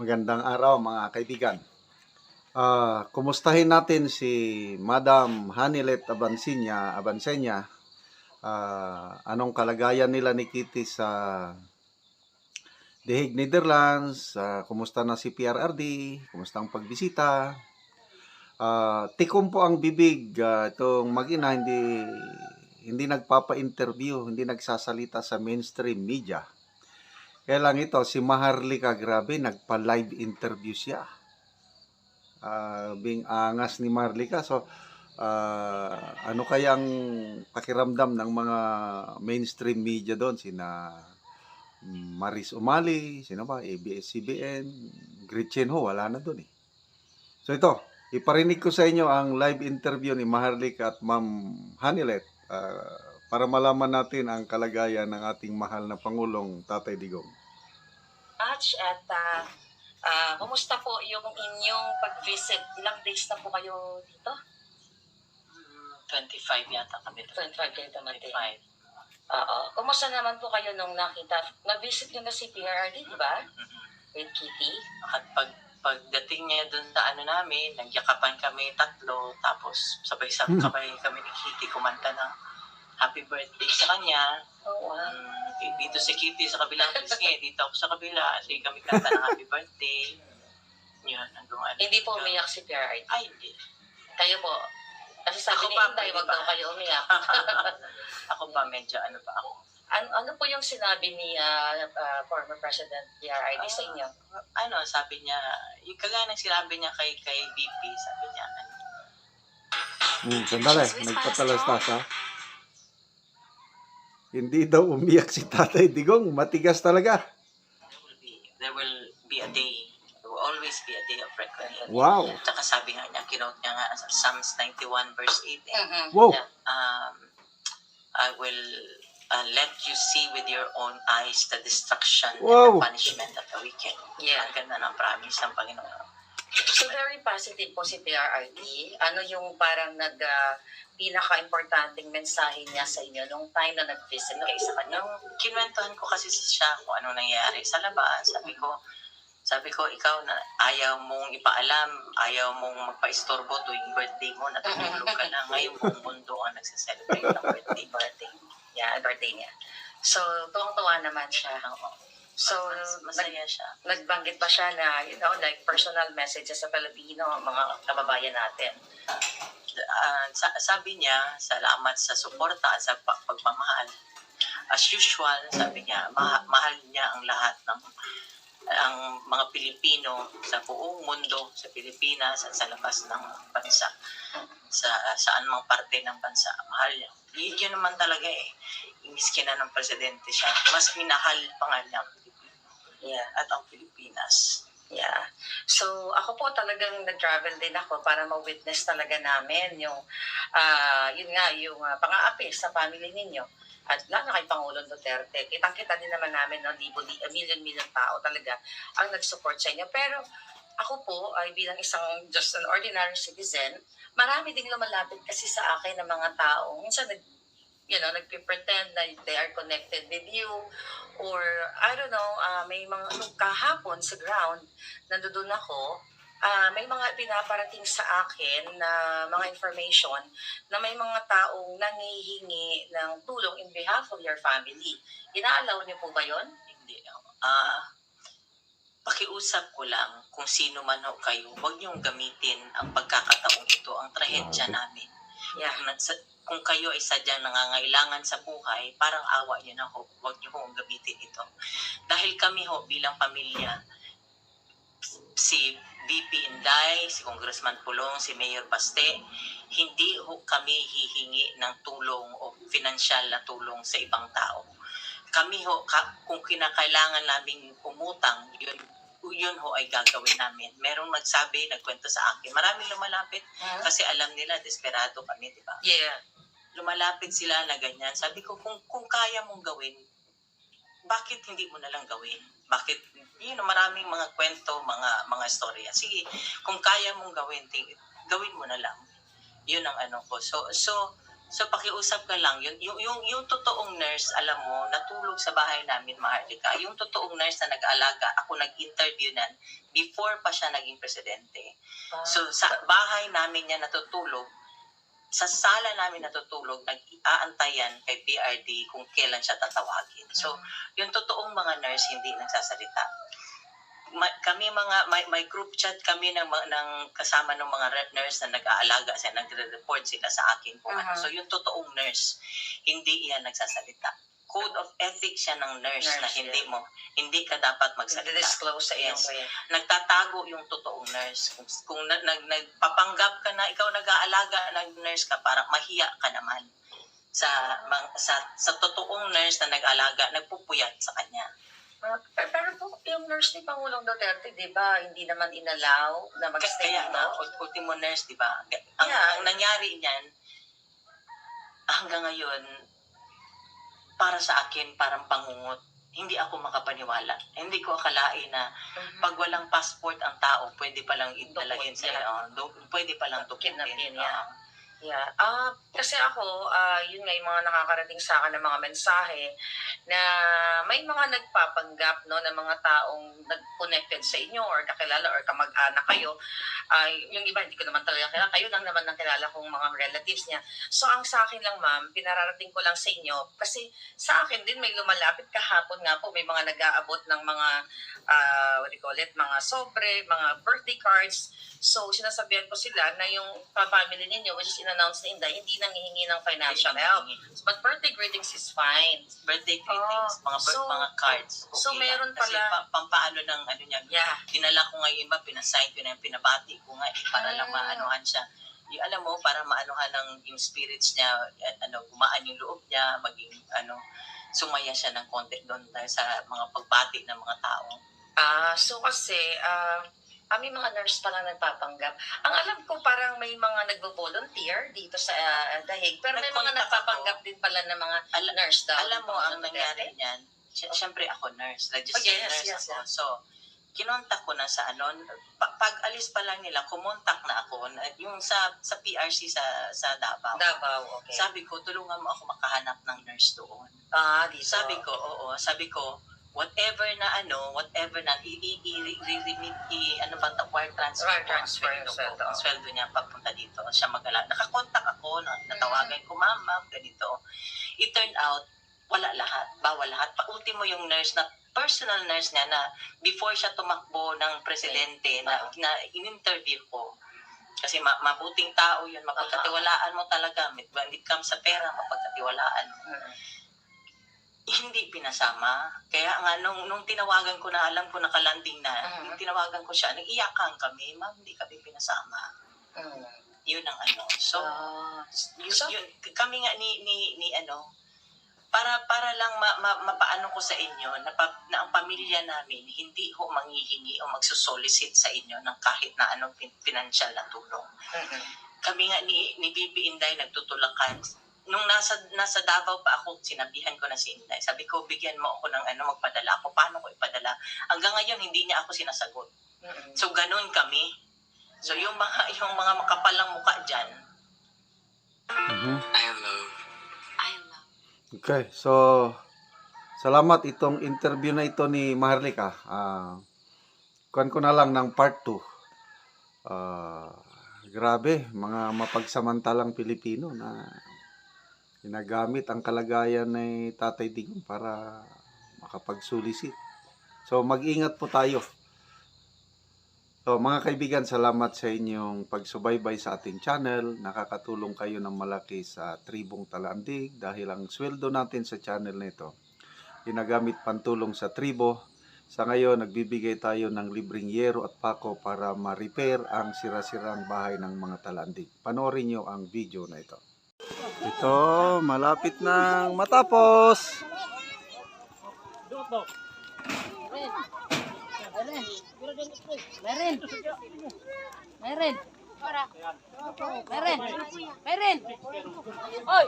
Magandang araw mga kaibigan. Ah, kumustahin natin si Madam Hanilet Abansinya, Abansenya. Ah, anong kalagayan nila ni Kitty sa The Hague, Netherlands? Ah, kumusta na si PRRD? Kumusta ang pagbisita? Ah, tikom po ang bibig ah, itong mag-ina hindi hindi nagpapa-interview, hindi nagsasalita sa mainstream media. Kaya lang ito, si Maharlika, grabe, nagpa-live interview siya. Ah, bing angas ni Maharlika. So, ah, ano kayang pakiramdam ng mga mainstream media doon? Sina Maris Umali, sino ba? ABS-CBN, Gretchen Ho, wala na doon eh. So ito, iparinig ko sa inyo ang live interview ni Maharlika at Ma'am Hanilet ah, para malaman natin ang kalagayan ng ating mahal na Pangulong Tatay Digong. Much at ah ah, kumusta po yung inyong pag-visit? Ilang days na po kayo dito? 25 yata kami. 25 kayo dumating. 25. Oo. Kumusta naman po kayo nung nakita? Nag-visit nyo na si PRRD, di ba? Mhm. With Kitty? At pag pagdating niya dun sa ano namin, nagyakapan kami tatlo, tapos sabay-sabay Hmm. kami, kami ni Kitty kumanta ng happy birthday sa kanya. Oo. Ah. Dito si Kitty sa kabilang pisngi, dito ako sa kabila, kasi kami kanta ng happy birthday. Yun, hanggang ano. Hindi po umiyak si PRRD. Ay, hindi. Kayo po. Kasi sabi Ako ni Inday, wag daw kayo umiyak. ako pa medyo ano pa ako. ano, ano po yung sinabi ni ah, ah, former President PRRD sa inyo? Ano, sabi niya, yung kagaya ng sinabi niya kay kay BP, sabi niya, ano, Hmm, sandali, nagpatalastas ha. Hindi daw umiyak si Tatay Digong, matigas talaga. there will be there will be a day there will always be a day of reckoning Wow. Tsaka sabi nga niya, kinote niya nga sa Psalms 91 verse 8, eh, Mhm. Wow. um, I will uh, let you see with your own eyes the destruction Wow. and the punishment of the wicked. Yeah. Ang ganda ng promise ng Panginoon. So very positive po si PRRD. Ano yung parang nag ah, pinaka-importanting mensahe niya sa inyo nung time na nag-visit kayo sa kanya? Nung kinwentuhan ko kasi siya kung ano nangyayari sa labas, sabi ko, sabi ko, ikaw na ayaw mong ipaalam, ayaw mong magpa-istorbo tuwing birthday mo, natutulog ka na. Ngayon buong mundo ang nagsa-celebrate ng birthday. birthday. Yeah, birthday niya. So, tuwang-tuwa naman siya. Oo. So, Mas- masaya siya. nagbanggit pa siya na, you know, like personal messages sa Pilipino, mga kababayan natin. Ah, sa- sabi niya, salamat sa suporta at sa pa- pagmamahal. As usual, sabi niya, ma- mahal niya ang lahat ng ang mga Pilipino sa buong mundo, sa Pilipinas at sa labas ng bansa. Sa saan mang parte ng bansa, mahal niya. Yun, yun naman talaga eh. Imiski na ng presidente siya. Mas minahal pa nga niya Yeah. at ang Pilipinas. Yeah. So, ako po talagang nag-travel din ako para ma-witness talaga namin yung, ah yun nga, yung ah, pang-aapi sa family ninyo. At lalo kay Pangulong Duterte. Kitang-kita din naman namin, no, libo, li, million-million tao talaga ang nag-support sa inyo. Pero ako po ay bilang isang just an ordinary citizen, marami ding lumalapit kasi sa akin ng mga tao. Minsan nag you know, nagpe-pretend na they are connected with you or I don't know, ah, may mga nung kahapon sa ground nandoon ako, ah, may mga pinaparating sa akin na mga information na may mga taong nangihingi ng tulong in behalf of your family. Inaalaw niyo po ba yon? Hindi. Ah, pakiusap ko lang kung sino man ho kayo, huwag niyong gamitin ang pagkakataong ito, ang trahedya namin. Yeah. Kung, nagsa- kung kayo ay sadyang nangangailangan sa buhay, parang awa niyo na ho, huwag niyo hong gamitin ito. Dahil kami ho bilang pamilya, si VP Inday, si Congressman Pulong, si Mayor Baste, hindi ho kami hihingi ng tulong o financial na tulong sa ibang tao. Kami ho, ka, kung kinakailangan naming umutang, yun, yun ho ay gagawin namin. Merong nagsabi, nagkwento sa akin, maraming lumalapit kasi alam nila, desperado kami, di ba? Yeah. Lumalapit sila na ganyan. Sabi ko, kung, kung kaya mong gawin, bakit hindi mo na lang gawin? Bakit, yun, maraming mga kwento, mga mga storya. Sige, kung kaya mong gawin, ting- gawin mo na lang. Yun ang ano ko. So, so So pakiusap ka lang, yung, yung, yung, yung totoong nurse, alam mo, natulog sa bahay namin, Maharlika. Yung totoong nurse na nag-alaga, ako nag-interview nan before pa siya naging presidente. So sa bahay namin niya natutulog, sa sala namin natutulog, nag-aantayan kay PRD kung kailan siya tatawagin. So, yung totoong mga nurse hindi nagsasalita. Ma- kami mga may, may group chat kami ng ng kasama ng mga nurse na nag-aalaga sila nagre-report sila sa akin kung ano. Mhm. So yung totoong nurse hindi iyan nagsasalita. Code of ethics siya ng nurse, na Nurse, hindi yeah. mo hindi ka dapat magsalita disclose sa iyong Yes. nagtatago yung totoong nurse. Kung, kung nag, nag, nagpapanggap ka na ikaw nag-aalaga ng nurse ka, parang mahiya ka naman sa mang, sa sa totoong nurse na nag-alaga, nagpupuyat sa kanya. Ah, pero, pero po, yung nurse ni Pangulong Duterte, di ba, hindi naman inalaw na mag-stay kaya ult- ultimo nurse, di ba? Ang, Yeah. ang nangyari niyan, hanggang ngayon, para sa akin, parang pangungot. Hindi ako makapaniwala. Hindi ko akalain na Mhm. pag walang passport ang tao, pwede palang idalagin Dukot, sa du- pwede palang. Kidnapin, Ah. yeah. Yeah. Ah, kasi ako, ah, yun nga yung mga nakakarating sa akin ng mga mensahe na may mga nagpapanggap no ng mga taong nag-connected sa inyo or kakilala or kamag-anak kayo. Ay, yung iba hindi ko naman talaga kilala. Kayo lang naman ang kilala kong mga relatives niya. So ang sa akin lang ma'am, pinararating ko lang sa inyo kasi sa akin din may lumalapit kahapon nga po may mga nag-aabot ng mga ah, what do you call it, mga sobre, mga birthday cards. So, sinasabihan ko sila na yung family ninyo, which is in-announce na Inday, hindi nangihingi ng financial help. But birthday greetings is fine. birthday greetings, Oh, mga bir- so- mga cards. so lang. meron Kasi pala- pa, pampaano ng ano niya, Yeah. dinala ko nga yung iba, pinasign ko na yung pinabati ko nga eh, para lang Ah. maanuhan siya. Yung alam mo, para maanuhan ng yung spirits niya, at, ano, gumaan yung loob niya, maging ano, sumaya siya ng konti doon dahil sa mga pagbati ng mga tao. Ah, so kasi, ah, kami mga nurse pa lang nagpapanggap. Ang alam ko parang may mga nagvo-volunteer dito sa ah, Dahig, pero may mga nagpapanggap din pala ng mga Ala- nurse daw. alam mo, ang Duterte. nangyari niyan, syempre ako nurse, registered Oh, yes, nurse yes, ako. So, kinontak ko na sa ano, pa- pag alis pa lang nila, kumontak na ako, na, yung sa sa PRC sa sa Davao. Davao, okay. Sabi ko, tulungan mo ako makahanap ng nurse doon. ah, dito. Sabi ko, oo, sabi ko, whatever na ano, whatever na, i, i, ano ba, wire transfer Wire ko ang transfer sweldo ko. sweldo. Ang sweldo niya papunta dito. Siya magala. Nakakontak ako, na, natawagan ko, ma'am, ma'am, ganito. It turned out, wala lahat, bawal lahat. Pa-ultimo yung nurse na personal nurse niya na before siya tumakbo ng presidente na, na in-interview ko. Kasi ma- mabuting tao yun, mapagkatiwalaan mo talaga. When it comes sa pera, mapagkatiwalaan mo Mm. Hindi pinasama. Kaya nga, nung, nung tinawagan ko na, alam ko nakalanding na, Mhm. nung tinawagan ko siya, nag-iyakan kami, ma'am, hindi kami pinasama. Mm. Yun ang ano. So, Ah, yun, so- yun, kami nga ni, ni, ni ano, para para lang ma, ma, mapaano ko sa inyo na, pa, na ang pamilya namin hindi ho manghihingi o magsusolicit sa inyo ng kahit na anong pin, financial na tulong. mm-mm. Kami nga ni, ni Bibi Inday nagtutulakan. Nung nasa nasa Davao pa ako, sinabihan ko na si Inday. Sabi ko, bigyan mo ako ng ano, magpadala ako. Paano ko ipadala? Hanggang ngayon, hindi niya ako sinasagot. Mm-mm. So, ganun kami. So, yung mga, yung mga makapalang mukha dyan, Mhm. I love. I love. Okay, so salamat itong interview na ito ni Maharlika. Ah, kuhan ko na lang ng part 2. Ah, grabe, mga mapagsamantalang Pilipino na ginagamit ang kalagayan ni Tatay Digong para makapagsulisit. So mag-ingat po tayo. So mga kaibigan, salamat sa inyong pagsubaybay sa ating channel. Nakakatulong kayo ng malaki sa Tribong Talandig dahil ang sweldo natin sa channel nito ginagamit pantulong sa tribo. Sa ngayon, nagbibigay tayo ng libreng yero at pako para ma-repair ang sira-sirang bahay ng mga talandig. Panoorin nyo ang video na ito. Ito, malapit nang matapos. Meron. Meron. Meron. Meron. Oy.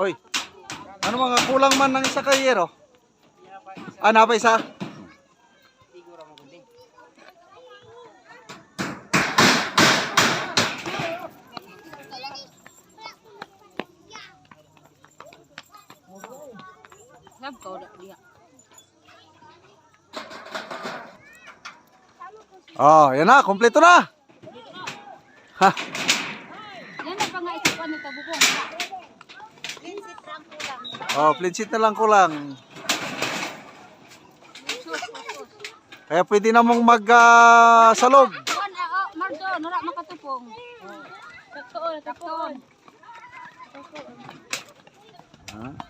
Oy. Ano mga kulang man ng isa kayero? Ah, napa isa? Sab ko dia. Oh, yan na, kompleto na. Ha, Yan na pa nga isipan ni tabukong. oh, plinsit na lang kulang. Kaya pwede namang mag ah, salog. Ah, oh, Mardo, nara makatupong. Taktoon, taktoon. Ha?